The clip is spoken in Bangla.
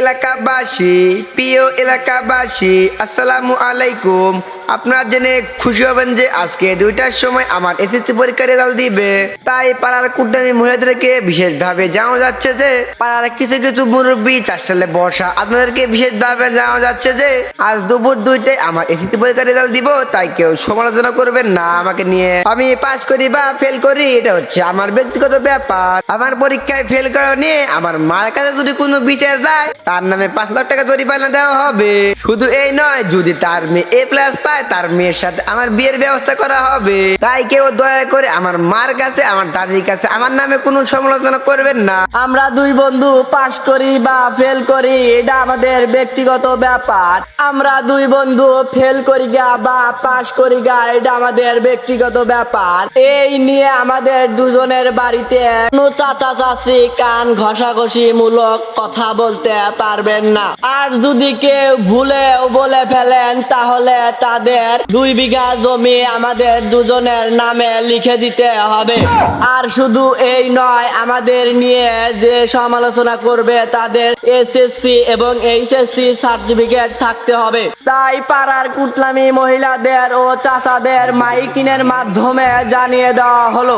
এলাকাবাসী, প্রিয় এলাকাবাসী, আসসালামু আলাইকুম। আপনারা জেনে খুশি হবেন যে আজকে দুইটার সময় আমার এসএসসি পরীক্ষার রেজাল্ট দিবে। তাই পাড়ার কুটনামি মহিলাদেরকে বিশেষভাবে জানানো যাচ্ছে যে, পাড়ার কিছু কিছু মুরব্বী চার সালে বর্ষা, আপনাদেরকে বিশেষভাবে জানানো যাচ্ছে যে, আজ দুপুর দুইটায় আমার এসএসসি পরীক্ষার রেজাল্ট দিব, তাই কেউ সমালোচনা করবেন না আমাকে নিয়ে। আমি পাস করি বা ফেল করি, এটা হচ্ছে আমার ব্যক্তিগত ব্যাপার। আমার পরীক্ষায় ফেল করা নিয়ে আমার মার কাছে যদি কোনো বিচার যায় তার নামে পাঁচ লাখ টাকা জরিমানা দেওয়া হবে। শুধু এই নয়, যদি তার মেয়ে এ প্লাস পায়, তার মেয়ের সাথে আমার বিয়ের ব্যবস্থা করা হবে। তাই কেউ দয়া করে আমার মার কাছে, আমার দাদির কাছে, আমার নামে কোনো সমালোচনা করবেন না। আমরা দুই বন্ধু পাশ করি বা ফেল করি, এটা আমাদের ব্যক্তিগত ব্যাপার। আমরা দুই বন্ধু ফেল করি গা বা পাশ করি গা, এটা আমাদের ব্যক্তিগত ব্যাপার। এই নিয়ে আমাদের দুজনের বাড়িতে চাচা চাচি কান ঘষাঘষি মূলক কথা বলতে পারবেন না। আর যদি কেউ ভুলেও বলে ফেলেন, তাহলে তাদের দুই বিঘা জমি আমাদের দুজনের নামে লিখে দিতে হবে। আর শুধু এই নয়, আমাদের নিয়ে যে সমালোচনা করবে, তাদের এসএসসি এবং এইচএসসি সার্টিফিকেট থাকতে হবে। তাই পাড়ার কুটলামি মহিলাদের ও চাচাদের মাইকিনের মাধ্যমে জানিয়ে দেওয়া হলো।